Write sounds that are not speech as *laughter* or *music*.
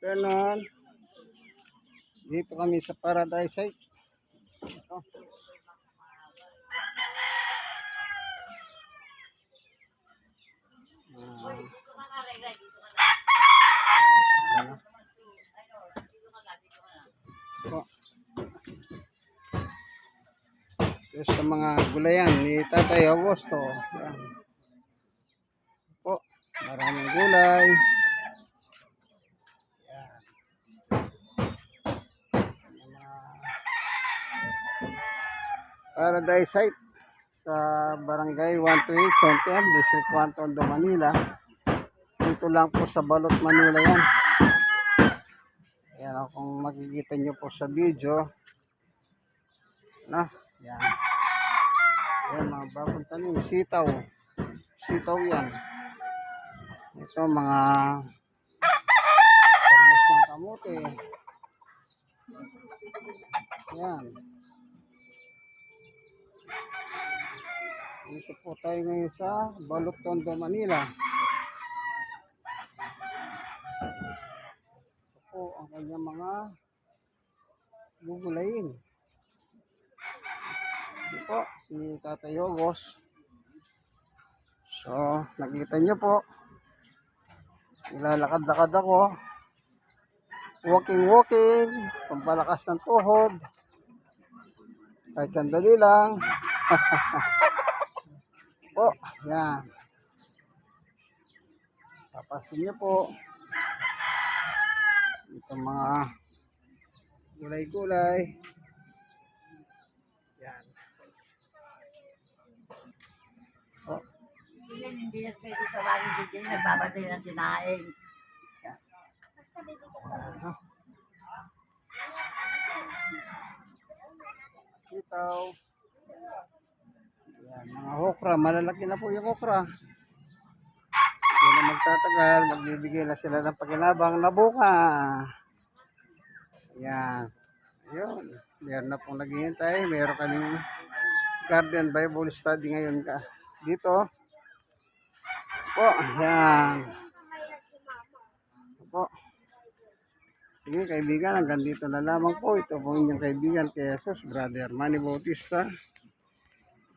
afternoon. Dito kami sa Paradise Site. Ito. Ito sa mga gulayan ni Tatay Augusto. Yan. Po, maraming gulay. Yan. Yung mga Paradise Site sa Barangay 128, Santiago, District 1, Tondo, Manila. Dito lang po sa Balot, Manila yan. Yan, kung makikita nyo po sa video. Na, yan. Yan, mga bagong tanim. Sitaw. Sitaw yan. Ito, mga talbos ng kamote. Yan. Dito po tayo ngayon sa Balot, Tondo, Manila. Ito po ang kanyang mga gugulayin. Ito po, si Tatay Yogos. So, nakita nyo po. Nilalakad-lakad ako. Walking, walking. Pampalakas ng tuhod. Kahit sandali lang. *laughs* yan. Papasin nyo po. Ito mga gulay-gulay. Yan. Yan, hindi na pwede tawagin Jane, nagbabatay ng sinaing. Ano? Sitaw. Yan, mga okra. Malalaki na po yung okra. Hindi na magtatagal. Magbibigay na sila ng pakinabang na bunga. Yan. Ayun. Meron na pong naghihintay. Meron kaming garden Bible study ngayon ka. Dito. Po. Yan. Po. Sige kaibigan, hanggang dito na lamang po. Ito po inyong kaibigan kay Jesus, Brother Manny Bautista.